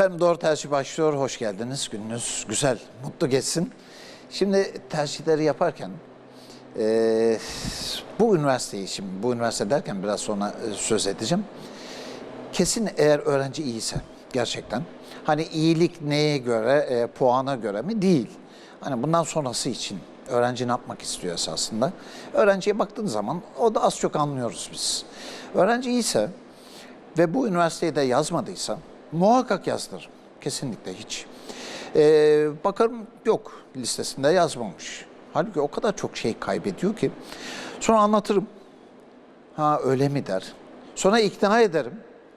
Efendim Doğru Tercih başlıyor. Hoş geldiniz. Gününüz güzel, mutlu geçsin. Şimdi tercihleri yaparken eee, bu üniversiteyi şimdi bu üniversite derken biraz sonra e, söz edeceğim. Kesin eğer öğrenci iyiyse gerçekten hani iyilik neye göre e, puana göre mi değil. Hani bundan sonrası için öğrenci ne yapmak istiyor esasında. Öğrenciye baktığın zaman o da az çok anlıyoruz biz. Öğrenci iyiyse ve bu üniversiteyi de yazmadıysa muhakkak yazdırırım. Kesinlikle hiç. Ee, bakarım yok listesinde yazmamış. Halbuki o kadar çok şey kaybediyor ki. Sonra anlatırım. Ha öyle mi der. Sonra ikna ederim.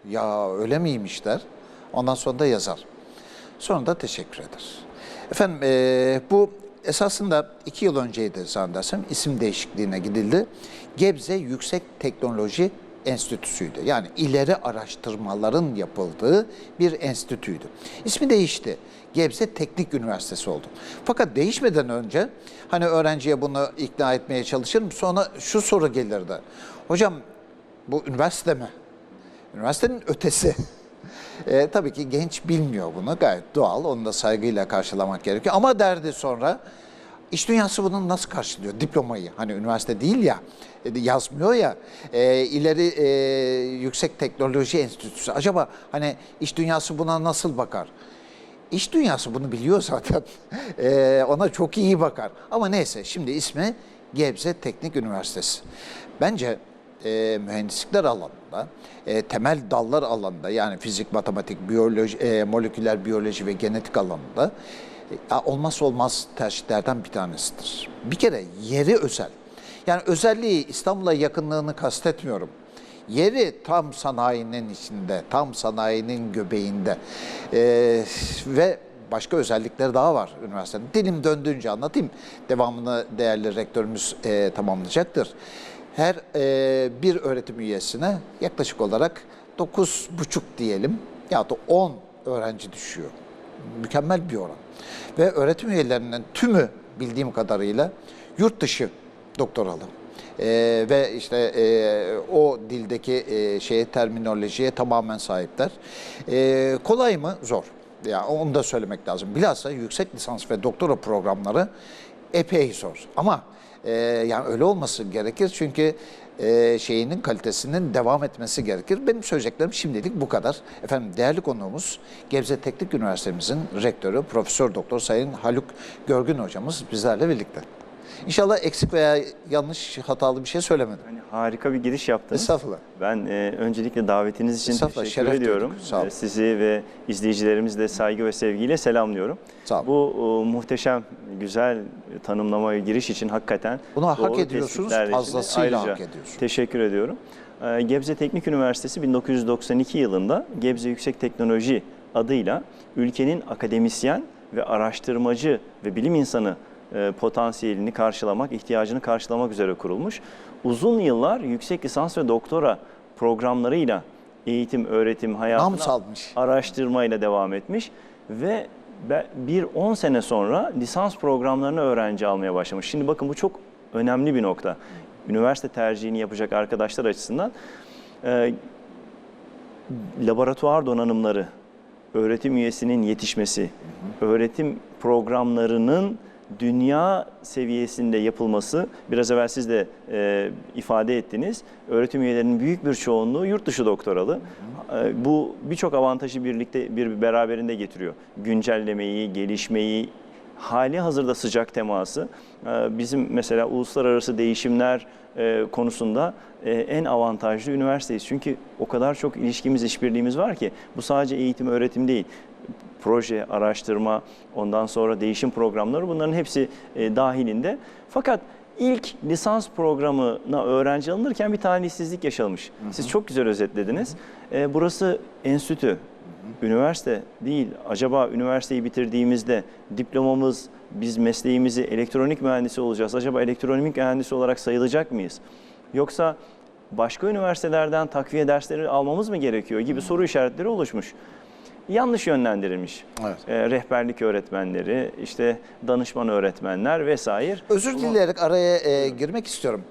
Ya öyle miymiş der. Ondan sonra da yazar. Sonra da teşekkür eder. Efendim eee, bu esasında iki yıl önceydi zannedersem isim değişikliğine gidildi. Gebze Yüksek Teknoloji Enstitüsü'ydü. Yani ileri araştırmaların yapıldığı bir enstitüydü. İsmi değişti. Gebze Teknik Üniversitesi oldu. Fakat değişmeden önce hani öğrenciye bunu ikna etmeye çalışırım. Sonra şu soru gelirdi. Hocam bu üniversite mi? Üniversitenin ötesi. E, tabii ki genç bilmiyor bunu gayet doğal. Onu da saygıyla karşılamak gerekiyor. Ama derdi sonra iş dünyası bunu nasıl karşılıyor? Diplomayı hani üniversite değil ya e, yazmıyor ya e, ileri e, yüksek teknoloji enstitüsü. Acaba hani iş dünyası buna nasıl bakar? İş dünyası bunu biliyor zaten. E, ona çok iyi bakar. Ama neyse şimdi ismi Gebze Teknik Üniversitesi. Bence e, mühendislikler alanında, e, temel dallar alanında yani fizik, matematik, biyoloji, e, moleküler biyoloji ve genetik alanında olmazsa olmaz tercihlerden bir tanesidir. Bir kere yeri özel. Yani özelliği İstanbul'a yakınlığını kastetmiyorum. Yeri tam sanayinin içinde, tam sanayinin göbeğinde Ee, ve başka özellikleri daha var üniversitenin. Dilim döndüğünce anlatayım. Devamını değerli rektörümüz e, tamamlayacaktır. Her e, bir öğretim üyesine yaklaşık olarak 9,5 diyelim ya da 10 öğrenci düşüyor. Mükemmel bir oran. Ve öğretim üyelerinin tümü bildiğim kadarıyla yurt dışı doktoralı. Ee, ve işte e, o dildeki e, şeye terminolojiye tamamen sahipler. Ee, kolay mı? Zor. Ya onu da söylemek lazım. Bilhassa yüksek lisans ve doktora programları epey zor. Ama e, yani öyle olması gerekir çünkü e, şeyinin kalitesinin devam etmesi gerekir. Benim söyleyeceklerim şimdilik bu kadar. Efendim değerli konuğumuz Gebze Teknik Üniversitemizin rektörü Profesör Doktor Sayın Haluk Görgün hocamız bizlerle birlikte. İnşallah eksik veya yanlış hatalı bir şey söylemedim. Yani harika bir giriş yaptınız. Estağfurullah. Ben e, öncelikle davetiniz için Estağfurullah, teşekkür şeref ediyorum. duyduk. Sağ olun. E, Sizi ve izleyicilerimizi de saygı ve sevgiyle selamlıyorum. Sağ olun. Bu e, muhteşem, güzel tanımlama ve giriş için hakikaten Bunu hak ediyorsunuz, fazlasıyla hak ediyorsunuz. Teşekkür ediyorum. E, Gebze Teknik Üniversitesi 1992 yılında Gebze Yüksek Teknoloji adıyla ülkenin akademisyen ve araştırmacı ve bilim insanı potansiyelini karşılamak, ihtiyacını karşılamak üzere kurulmuş. Uzun yıllar yüksek lisans ve doktora programlarıyla eğitim, öğretim hayatına araştırmayla devam etmiş ve bir 10 sene sonra lisans programlarına öğrenci almaya başlamış. Şimdi bakın bu çok önemli bir nokta. Üniversite tercihini yapacak arkadaşlar açısından e, laboratuvar donanımları, öğretim üyesinin yetişmesi, öğretim programlarının dünya seviyesinde yapılması, biraz evvel siz de e, ifade ettiniz, öğretim üyelerinin büyük bir çoğunluğu yurt dışı doktoralı. E, bu birçok avantajı birlikte bir beraberinde getiriyor. Güncellemeyi, gelişmeyi, hali hazırda sıcak teması e, bizim mesela uluslararası değişimler e, konusunda e, en avantajlı üniversiteyiz. Çünkü o kadar çok ilişkimiz, işbirliğimiz var ki bu sadece eğitim, öğretim değil. Proje, araştırma, ondan sonra değişim programları bunların hepsi e, dahilinde. Fakat ilk lisans programına öğrenci alınırken bir talihsizlik yaşanmış. Siz çok güzel özetlediniz. E, burası enstitü, üniversite değil. Acaba üniversiteyi bitirdiğimizde diplomamız, biz mesleğimizi elektronik mühendisi olacağız. Acaba elektronik mühendisi olarak sayılacak mıyız? Yoksa başka üniversitelerden takviye dersleri almamız mı gerekiyor gibi soru işaretleri oluşmuş. Yanlış yönlendirilmiş. Evet. E, rehberlik öğretmenleri, işte danışman öğretmenler vesaire. Özür dileyerek araya e, girmek istiyorum.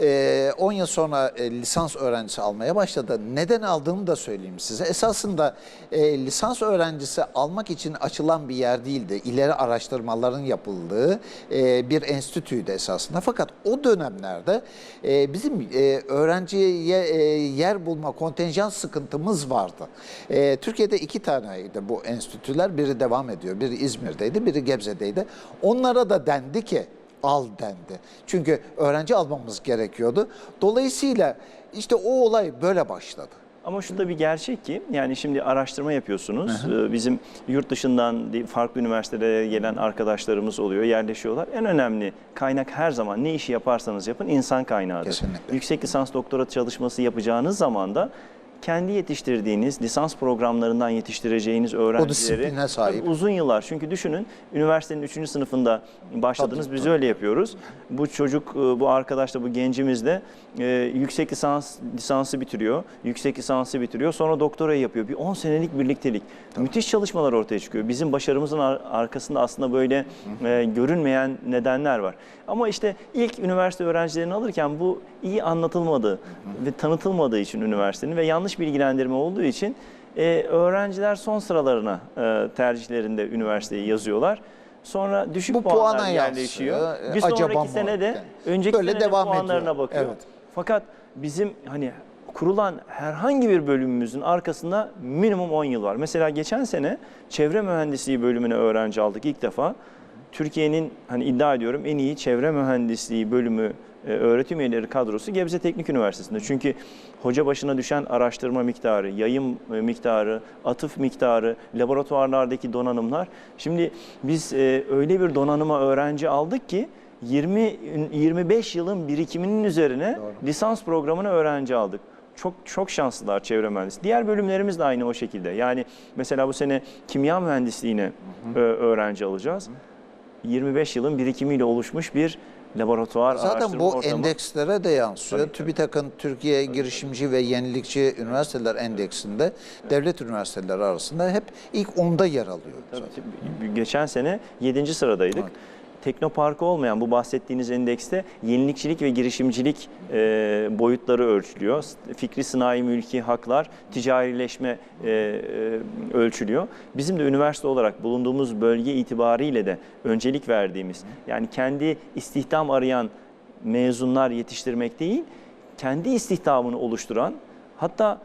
E, 10 yıl sonra e, lisans öğrencisi almaya başladı. Neden aldığımı da söyleyeyim size. Esasında e, lisans öğrencisi almak için açılan bir yer değildi. İleri araştırmaların yapıldığı e, bir enstitüydü esasında. Fakat o dönemlerde e, bizim e, öğrenciye e, yer bulma kontenjan sıkıntımız vardı. E, Türkiye'de iki taneydi bu enstitüler. Biri devam ediyor. Biri İzmir'deydi, biri Gebze'deydi. Onlara da dendi ki al dendi. Çünkü öğrenci almamız gerekiyordu. Dolayısıyla işte o olay böyle başladı. Ama şu da bir gerçek ki yani şimdi araştırma yapıyorsunuz. Ee, Bizim yurt dışından farklı üniversitelere gelen arkadaşlarımız oluyor, yerleşiyorlar. En önemli kaynak her zaman ne işi yaparsanız yapın insan kaynağıdır. Kesinlikle. Yüksek lisans doktora çalışması yapacağınız zaman da kendi yetiştirdiğiniz lisans programlarından yetiştireceğiniz öğrencileri sahip. Tabii uzun yıllar çünkü düşünün üniversitenin 3. sınıfında başladınız Tabii, biz tabii. öyle yapıyoruz. Bu çocuk e, bu arkadaş da bu gencimiz de e, yüksek lisans lisansı bitiriyor. Yüksek lisansı bitiriyor. Sonra doktorayı yapıyor. Bir 10 senelik birliktelik. Müthiş çalışmalar ortaya çıkıyor. Bizim başarımızın ar- arkasında aslında böyle e, görünmeyen nedenler var. Ama işte ilk üniversite öğrencilerini alırken bu iyi anlatılmadı ve tanıtılmadığı için üniversitenin ve yanlış bilgilendirme olduğu için e, öğrenciler son sıralarına e, tercihlerinde üniversiteyi yazıyorlar. Sonra düşük Bu puanlar puana yerleşiyor. E, Bir acaba sonraki sene de Yani önceki böyle senenin devam puanlarına ediyor. bakıyor. Evet. Fakat bizim hani kurulan herhangi bir bölümümüzün arkasında minimum 10 yıl var. Mesela geçen sene çevre mühendisliği bölümüne öğrenci aldık ilk defa. Türkiye'nin hani iddia ediyorum en iyi çevre mühendisliği bölümü öğretim üyeleri kadrosu Gebze Teknik Üniversitesi'nde. Çünkü hoca başına düşen araştırma miktarı, yayım e, miktarı, atıf miktarı, laboratuvarlardaki donanımlar. Şimdi biz e, öyle bir donanıma öğrenci aldık ki 20 25 yılın birikiminin üzerine lisans programına öğrenci aldık. Çok çok şanslılar çevre mühendisi. Diğer bölümlerimiz de aynı o şekilde. Yani mesela bu sene kimya mühendisliğine e, öğrenci alacağız. 25 yılın birikimiyle oluşmuş bir laboratuvar Zaten bu ortamı. endekslere de yansıyor. Tabii. TÜBİTAK'ın Türkiye Girişimci ve Yenilikçi Üniversiteler Endeksinde devlet üniversiteleri arasında hep ilk onda yer alıyor. Tabii, Geçen sene 7. sıradaydık. Evet. Teknoparkı olmayan bu bahsettiğiniz endekste yenilikçilik ve girişimcilik e, boyutları ölçülüyor. Fikri sanayi mülki haklar, ticarileşme e, e, ölçülüyor. Bizim de üniversite olarak bulunduğumuz bölge itibariyle de öncelik verdiğimiz yani kendi istihdam arayan mezunlar yetiştirmek değil, kendi istihdamını oluşturan hatta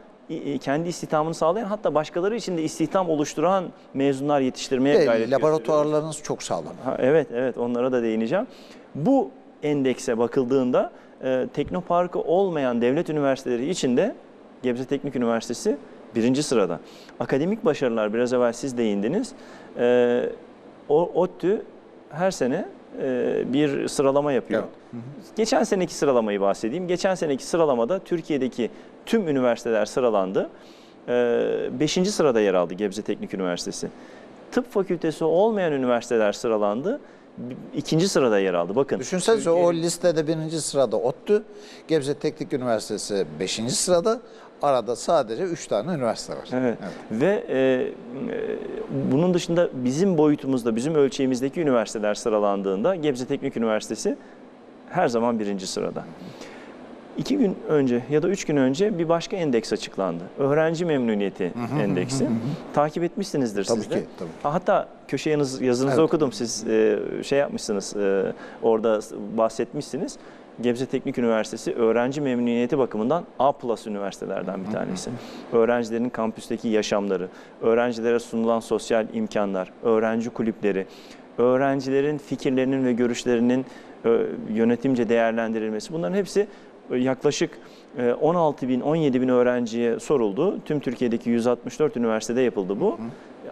kendi istihdamını sağlayan hatta başkaları için de istihdam oluşturan mezunlar yetiştirmeye Ve gayret laboratuvarlarınız çok sağlam. Ha, evet, evet onlara da değineceğim. Bu endekse bakıldığında e, teknoparkı olmayan devlet üniversiteleri içinde Gebze Teknik Üniversitesi birinci sırada. Akademik başarılar biraz evvel siz değindiniz. E, o ODTÜ her sene bir sıralama yapıyor. Geçen seneki sıralamayı bahsedeyim. Geçen seneki sıralamada Türkiye'deki tüm üniversiteler sıralandı. 5. sırada yer aldı Gebze Teknik Üniversitesi. Tıp fakültesi olmayan üniversiteler sıralandı. İkinci sırada yer aldı. Bakın. Düşünsenize o listede birinci sırada ODTÜ, Gebze Teknik Üniversitesi beşinci sırada. Arada sadece üç tane üniversite var. Evet. Ve e, e, bunun dışında bizim boyutumuzda, bizim ölçeğimizdeki üniversiteler sıralandığında Gebze Teknik Üniversitesi her zaman birinci sırada. İki gün önce ya da üç gün önce bir başka endeks açıklandı. Öğrenci memnuniyeti endeksi. Takip etmişsinizdir Tabii siz de. ki, tabii. Hatta köşe yazınız, yazınızı Evet. okudum. Siz e, şey yapmışsınız, e, orada bahsetmişsiniz. Gebze Teknik Üniversitesi öğrenci memnuniyeti bakımından A plus üniversitelerden bir tanesi. Öğrencilerin kampüsteki yaşamları, öğrencilere sunulan sosyal imkanlar, öğrenci kulüpleri, öğrencilerin fikirlerinin ve görüşlerinin e, yönetimce değerlendirilmesi bunların hepsi e, yaklaşık e, 16 bin, 17 bin öğrenciye soruldu. Tüm Türkiye'deki 164 üniversitede yapıldı bu.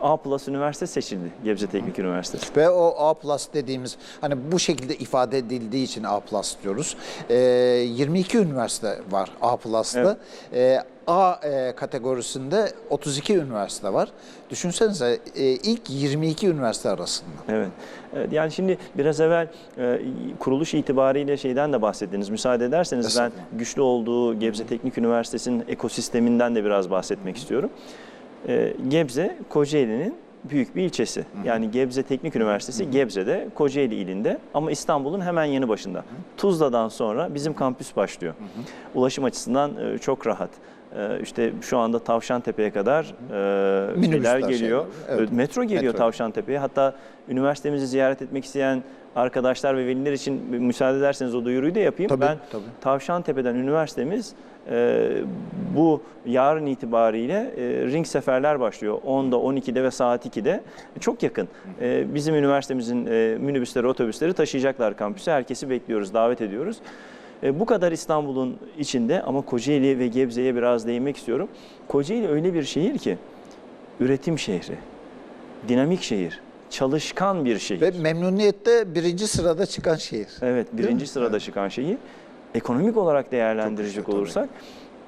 A plus üniversite seçildi Gebze Teknik Üniversitesi. Ve o A plus dediğimiz hani bu şekilde ifade edildiği için A plus diyoruz. Ee, 22 üniversite var A plus'ta. Ee, A e, kategorisinde 32 üniversite var. Düşünsenize e, ilk 22 üniversite arasında. Evet. Evet, Yani şimdi biraz evvel e, kuruluş itibariyle şeyden de bahsettiniz. Müsaade ederseniz ben Estağfurullah. güçlü olduğu Gebze Teknik Üniversitesi'nin ekosisteminden de biraz bahsetmek istiyorum. E, Gebze Kocaeli'nin büyük bir ilçesi. Yani Gebze Teknik Üniversitesi Gebze'de, Kocaeli ilinde ama İstanbul'un hemen yanı başında. Tuzla'dan sonra bizim kampüs başlıyor. Ulaşım açısından e, çok rahat. E, işte şu anda Tavşantepe'ye kadar e, Minibüsler, geliyor. şeyler, evet. Metro geliyor Metro. Tavşantepe'ye. Hatta üniversitemizi ziyaret etmek isteyen arkadaşlar ve veliler için müsaade ederseniz o duyuruyu da yapayım. Tabii, ben tabii. Tavşantepe'den üniversitemiz e, bu yarın itibariyle e, ring seferler başlıyor. 10'da, 12'de ve saat 2'de. Çok yakın. E, bizim üniversitemizin e, minibüsleri, otobüsleri taşıyacaklar kampüse. Herkesi bekliyoruz, davet ediyoruz. E, bu kadar İstanbul'un içinde ama Kocaeli ve Gebze'ye biraz değinmek istiyorum. Kocaeli öyle bir şehir ki üretim şehri, dinamik şehir, çalışkan bir şehir. Ve memnuniyette birinci sırada çıkan şehir. Evet, birinci sırada Evet. çıkan şeyi. Ekonomik olarak değerlendirecek güçlü, olursak,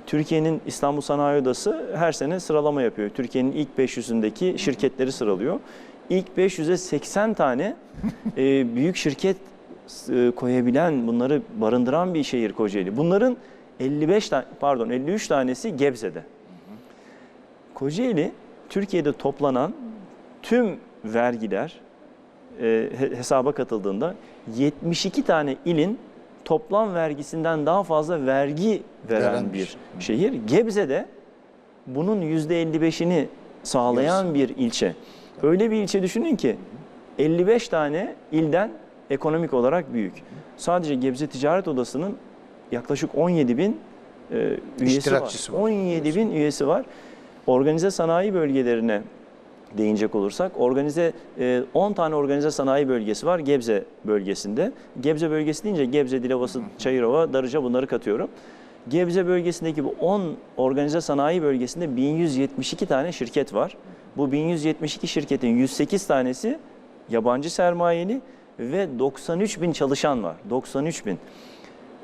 Türkiye'nin İstanbul Sanayi Odası her sene sıralama yapıyor. Türkiye'nin ilk 500'ündeki şirketleri sıralıyor. İlk 500'e 80 tane e, büyük şirket koyabilen, bunları barındıran bir şehir Kocaeli. Bunların 55 tane, pardon 53 tanesi Gebze'de. Kocaeli Türkiye'de toplanan tüm vergiler e, he- hesaba katıldığında 72 tane ilin toplam vergisinden daha fazla vergi veren Veren bir şehir. Gebze'de bunun %55'ini sağlayan bir ilçe. Öyle bir ilçe düşünün ki 55 tane ilden ekonomik olarak büyük. Sadece Gebze Ticaret Odası'nın yaklaşık 17 bin e, üyesi var. Var. 17 bin üyesi var. Organize sanayi bölgelerine değinecek olursak organize e, 10 tane organize sanayi bölgesi var Gebze bölgesinde. Gebze bölgesi deyince Gebze, Dilovası, Çayırova, Darıca bunları katıyorum. Gebze bölgesindeki bu 10 organize sanayi bölgesinde 1172 tane şirket var. Bu 1172 şirketin 108 tanesi yabancı sermayeli ve 93 bin çalışan var. 93 bin.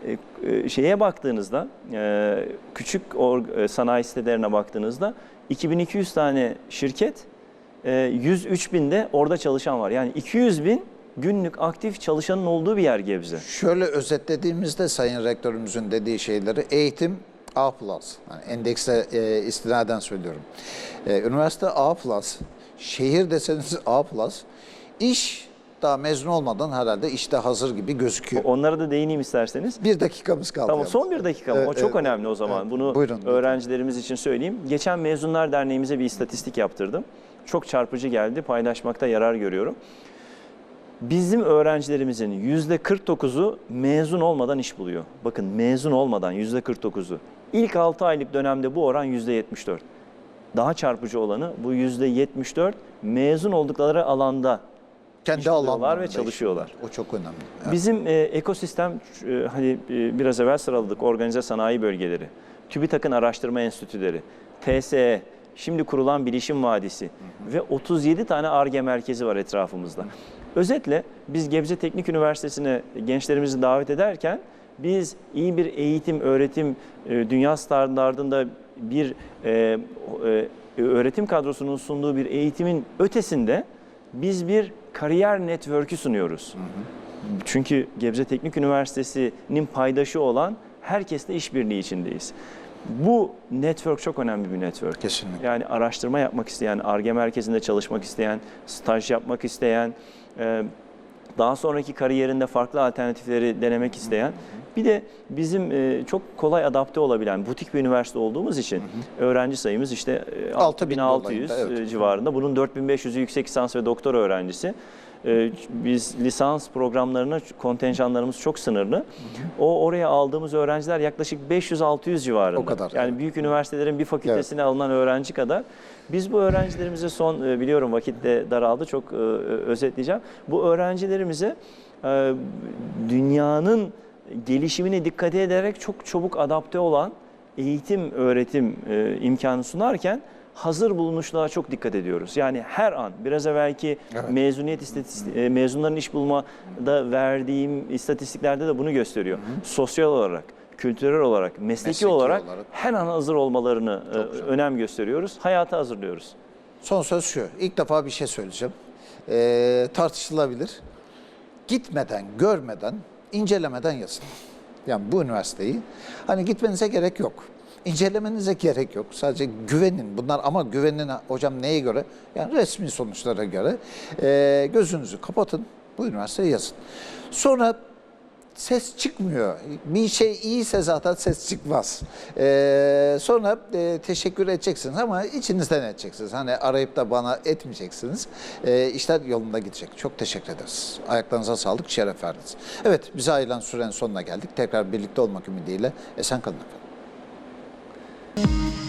E, e, şeye baktığınızda, e, küçük or- e, sanayi sitelerine baktığınızda 2200 tane şirket, e, 103 bin de orada çalışan var. Yani 200 bin günlük aktif çalışanın olduğu bir yer Gebze. Şöyle özetlediğimizde Sayın Rektörümüzün dediği şeyleri eğitim A+. Yani endekse e, istinaden söylüyorum. E, üniversite A+, şehir deseniz A+, iş daha mezun olmadan herhalde işte hazır gibi gözüküyor. Onlara da değineyim isterseniz. Bir dakikamız kaldı. Tamam yalnız. son bir dakika mı? O Evet, çok evet, önemli o zaman. evet. Bunu Buyurun, lütfen. öğrencilerimiz için söyleyeyim. Geçen Mezunlar Derneğimize bir istatistik yaptırdım. Çok çarpıcı geldi. Paylaşmakta yarar görüyorum. Bizim öğrencilerimizin yüzde 49'u mezun olmadan iş buluyor. Bakın mezun olmadan yüzde 49'u. İlk 6 aylık dönemde bu oran yüzde 74. Daha çarpıcı olanı bu yüzde 74 mezun oldukları alanda Kendi alanlarında ve çalışıyorlar. O çok önemli. Evet. Bizim e, ekosistem e, hani e, biraz evvel sıraladık organize sanayi bölgeleri, TÜBİTAK'ın araştırma enstitüleri, TSE, şimdi kurulan Bilişim Vadisi ve 37 tane ARGE merkezi var etrafımızda. Özetle biz Gebze Teknik Üniversitesi'ne gençlerimizi davet ederken biz iyi bir eğitim, öğretim, e, dünya standartında bir e, e, öğretim kadrosunun sunduğu bir eğitimin ötesinde biz bir kariyer network'ü sunuyoruz. Çünkü Gebze Teknik Üniversitesi'nin paydaşı olan herkesle işbirliği içindeyiz. Bu network çok önemli bir network. Kesinlikle. Yani araştırma yapmak isteyen, ARGE merkezinde çalışmak isteyen, staj yapmak isteyen, daha sonraki kariyerinde farklı alternatifleri denemek isteyen, bir de bizim e, çok kolay adapte olabilen butik bir üniversite olduğumuz için öğrenci sayımız işte e, 6000 6600 dolayında, evet. e, civarında. Bunun 4500'ü yüksek lisans ve doktora öğrencisi. E, Biz lisans programlarına kontenjanlarımız çok sınırlı. O oraya aldığımız öğrenciler yaklaşık 500-600 civarında. O kadar, Yani evet. büyük üniversitelerin bir fakültesine alınan öğrenci kadar. Biz bu öğrencilerimize son e, biliyorum vakit de daraldı çok e, özetleyeceğim. Bu öğrencilerimize e, dünyanın gelişimine dikkat ederek çok çabuk adapte olan eğitim, öğretim imkanı sunarken hazır bulunuşluğa çok dikkat ediyoruz. Yani her an biraz evvelki Evet. mezuniyet istatistik, e, mezunların iş bulmada verdiğim istatistiklerde de bunu gösteriyor. Sosyal olarak, kültürel olarak, mesleki, Mesleki olarak, olarak. her an hazır olmalarını e, önem gösteriyoruz. Hayata hazırlıyoruz. Son söz şu. İlk defa bir şey söyleyeceğim. Ee, tartışılabilir. Gitmeden, görmeden, incelemeden yazın. Yani bu üniversiteyi. Hani gitmenize gerek yok. İncelemenize gerek yok. Sadece güvenin. Bunlar ama güvenin hocam neye göre? Yani resmi sonuçlara göre. Ee, gözünüzü kapatın. Bu üniversiteye yazın. Sonra ses çıkmıyor. Bir şey iyiyse zaten ses çıkmaz. Ee, sonra e, teşekkür edeceksiniz ama içinizden edeceksiniz. Hani arayıp da bana etmeyeceksiniz. Ee, işler yolunda gidecek. Çok teşekkür ederiz. Ayaklarınıza sağlık, şeref verdiniz. Evet, bize ayrılan sürenin sonuna geldik. Tekrar birlikte olmak ümidiyle esen kalın efendim. Thank you.